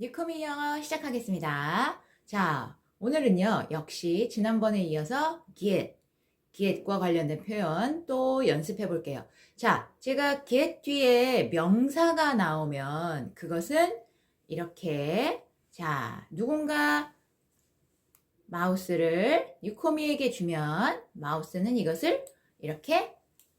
뉴코미 영어 시작하겠습니다. 자, 오늘은요, 역시 지난번에 이어서 get, get과 관련된 표현 또 연습해 볼게요. 자, 제가 get 뒤에 명사가 나오면 그것은 이렇게, 자, 누군가 마우스를 유코미에게 주면 마우스는 이것을 이렇게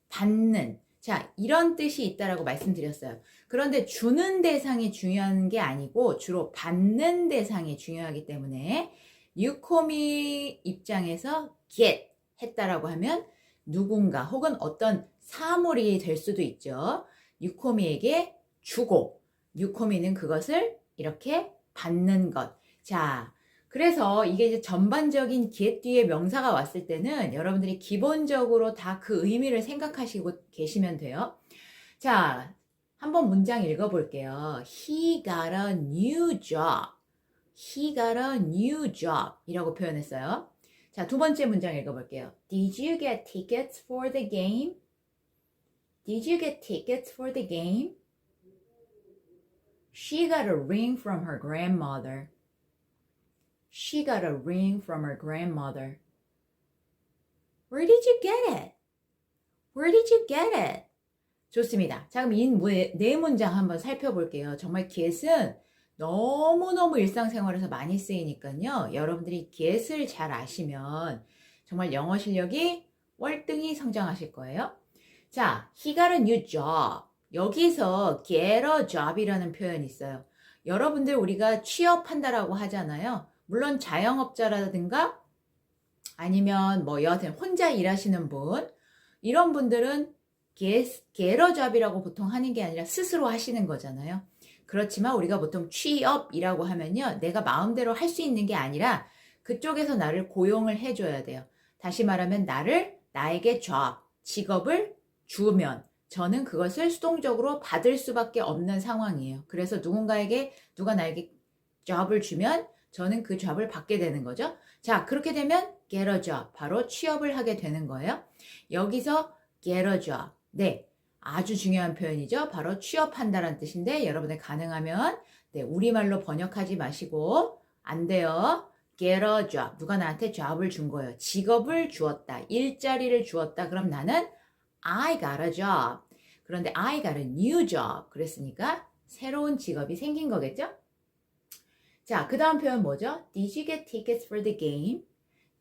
받는, 자, 이런 뜻이 있다라고 말씀드렸어요. 그런데 주는 대상이 중요한 게 아니고 주로 받는 대상이 중요하기 때문에 유코미 입장에서 get 했다라고 하면 누군가 혹은 어떤 사물이 될 수도 있죠. 유코미에게 주고 유코미는 그것을 이렇게 받는 것. 자, 그래서 이게 이제 전반적인 get 뒤에 명사가 왔을 때는 여러분들이 기본적으로 다 그 의미를 생각하시고 계시면 돼요. 자, 한번 문장 읽어볼게요. He got a new job. He got a new job. 이라고 표현했어요. 자, 두 번째 문장 읽어볼게요. Did you get tickets for the game? Did you get tickets for the game? She got a ring from her grandmother. She got a ring from her grandmother. Where did you get it? Where did you get it? 좋습니다. 자, 그럼 이네 문장 한번 살펴볼게요. 정말 get은 너무너무 일상생활에서 많이 쓰이니까요. 여러분들이 get을 잘 아시면 정말 영어 실력이 월등히 성장하실 거예요. 자, he got a new job. 여기서 get a job이라는 표현이 있어요. 여러분들 우리가 취업한다라고 하잖아요. 물론 자영업자라든가 아니면 뭐 여하튼 혼자 일하시는 분 이런 분들은 job이라고 보통 하는 게 아니라 스스로 하시는 거잖아요. 그렇지만 우리가 보통 취업이라고 하면요. 내가 마음대로 할 수 있는 게 아니라 그쪽에서 나를 고용을 해줘야 돼요. 다시 말하면 나를, 나에게 job, 직업을 주면 저는 그것을 수동적으로 받을 수밖에 없는 상황이에요. 그래서 누군가에게, 누가 나에게 job을 주면 저는 그 job을 받게 되는 거죠. 자, 그렇게 되면 get a job, 바로 취업을 하게 되는 거예요. 여기서 get a job. 네. 아주 중요한 표현이죠. 바로 취업한다라는 뜻인데 여러분들 가능하면 네, 우리말로 번역하지 마시고 안 돼요. get a job. 누가 나한테 job을 준 거예요. 직업을 주었다. 일자리를 주었다. 그럼 나는 I got a job. 그런데 I got a new job. 그랬으니까 새로운 직업이 생긴 거겠죠? 자, 그 다음 표현 뭐죠? Did you get tickets for the game?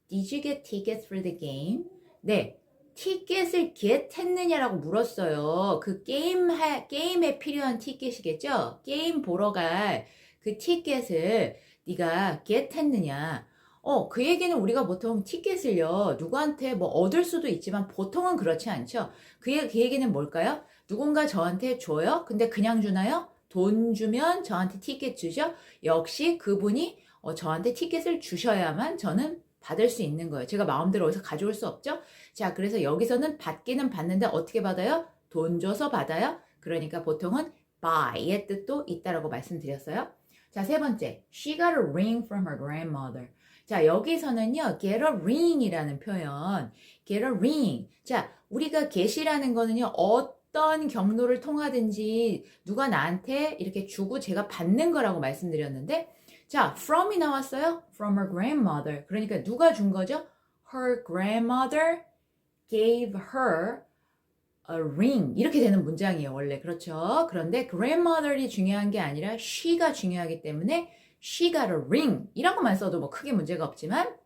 Did you get tickets for the game? 네. 티켓을 get 했느냐라고 물었어요. 그 게임 하, 게임에 필요한 티켓이겠죠? 게임 보러 갈 그 티켓을 네가 get 했느냐? 어, 그 얘기는 우리가 보통 티켓을요, 누구한테 뭐 얻을 수도 있지만 보통은 그렇지 않죠? 그, 얘- 그 얘기는 뭘까요? 누군가 저한테 줘요? 근데 그냥 주나요? 돈 주면 저한테 티켓 주죠? 역시 그분이 어, 저한테 티켓을 주셔야만 저는 받을 수 있는 거예요. 제가 마음대로 어디서 가져올 수 없죠? 자, 그래서 여기서는 받기는 받는데 어떻게 받아요? 돈 줘서 받아요? 그러니까 보통은 buy의 뜻도 있다라고 말씀드렸어요. 자, 세 번째. She got a ring from her grandmother. 자, 여기서는요, get a ring이라는 표현. get a ring. 자, 우리가 get이라는 거는요, 어떤 경로를 통하든지 누가 나한테 이렇게 주고 제가 받는 거라고 말씀드렸는데, 자, from이 나왔어요. from her grandmother. 그러니까 누가 준 거죠? her grandmother gave her a ring. 이렇게 되는 문장이에요, 원래. 그렇죠? 그런데 grandmother이 중요한 게 아니라 she가 중요하기 때문에 she got a ring. 이런 것만 써도 뭐 크게 문제가 없지만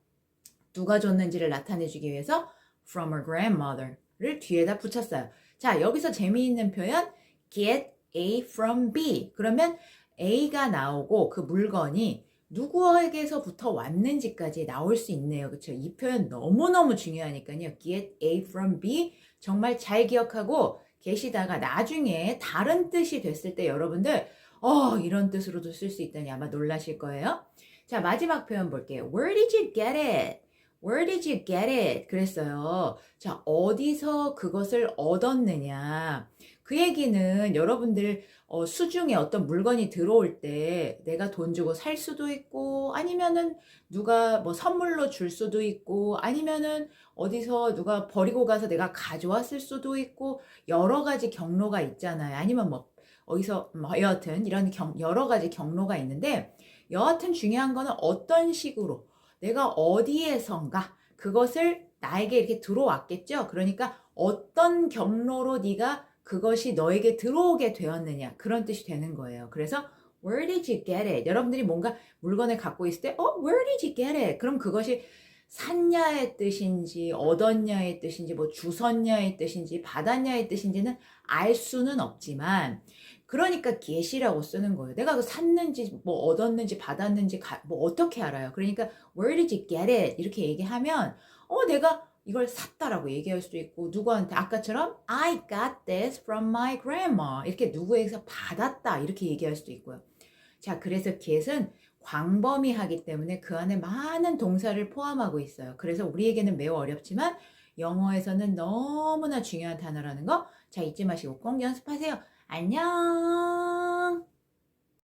누가 줬는지를 나타내주기 위해서 from her grandmother를 뒤에다 붙였어요. 자, 여기서 재미있는 표현 get A from B. 그러면 A가 나오고 그 물건이 누구에게서부터 왔는지까지 나올 수 있네요. 그렇죠? 이 표현 너무너무 중요하니까요. get A from B 정말 잘 기억하고 계시다가 나중에 다른 뜻이 됐을 때 여러분들 어, 이런 뜻으로도 쓸 수 있다니 아마 놀라실 거예요. 자, 마지막 표현 볼게요. Where did you get it? Where did you get it? 그랬어요. 자, 어디서 그것을 얻었느냐. 그 얘기는 여러분들 어, 수중에 어떤 물건이 들어올 때 내가 돈 주고 살 수도 있고 아니면은 누가 뭐 선물로 줄 수도 있고 아니면은 어디서 누가 버리고 가서 내가 가져왔을 수도 있고 여러 가지 경로가 있잖아요. 아니면 뭐 어디서 뭐 여하튼 이런 경- 여러 가지 경로가 있는데 여하튼 중요한 거는 어떤 식으로 내가 어디에선가 그것을 나에게 이렇게 들어왔겠죠. 그러니까 어떤 경로로 네가 그것이 너에게 들어오게 되었느냐 그런 뜻이 되는 거예요. 그래서 Where did you get it? 여러분들이 뭔가 물건을 갖고 있을 때, 어, Where did you get it? 그럼 그것이 샀냐의 뜻인지, 얻었냐의 뜻인지, 뭐 주섰냐의 뜻인지, 받았냐의 뜻인지는 알 수는 없지만, 그러니까 get이라고 쓰는 거예요. 내가 그 샀는지, 뭐 얻었는지, 받았는지, 가- 뭐 어떻게 알아요? 그러니까 Where did you get it? 이렇게 얘기하면, 어, 내가 이걸 샀다라고 얘기할 수도 있고, 누구한테, 아까처럼 I got this from my grandma. 이렇게 누구에게서 받았다. 이렇게 얘기할 수도 있고요. 자, 그래서 get은 광범위하기 때문에 그 안에 많은 동사를 포함하고 있어요. 그래서 우리에게는 매우 어렵지만 영어에서는 너무나 중요한 단어라는 거. 자, 잊지 마시고 꼭 연습하세요. 안녕!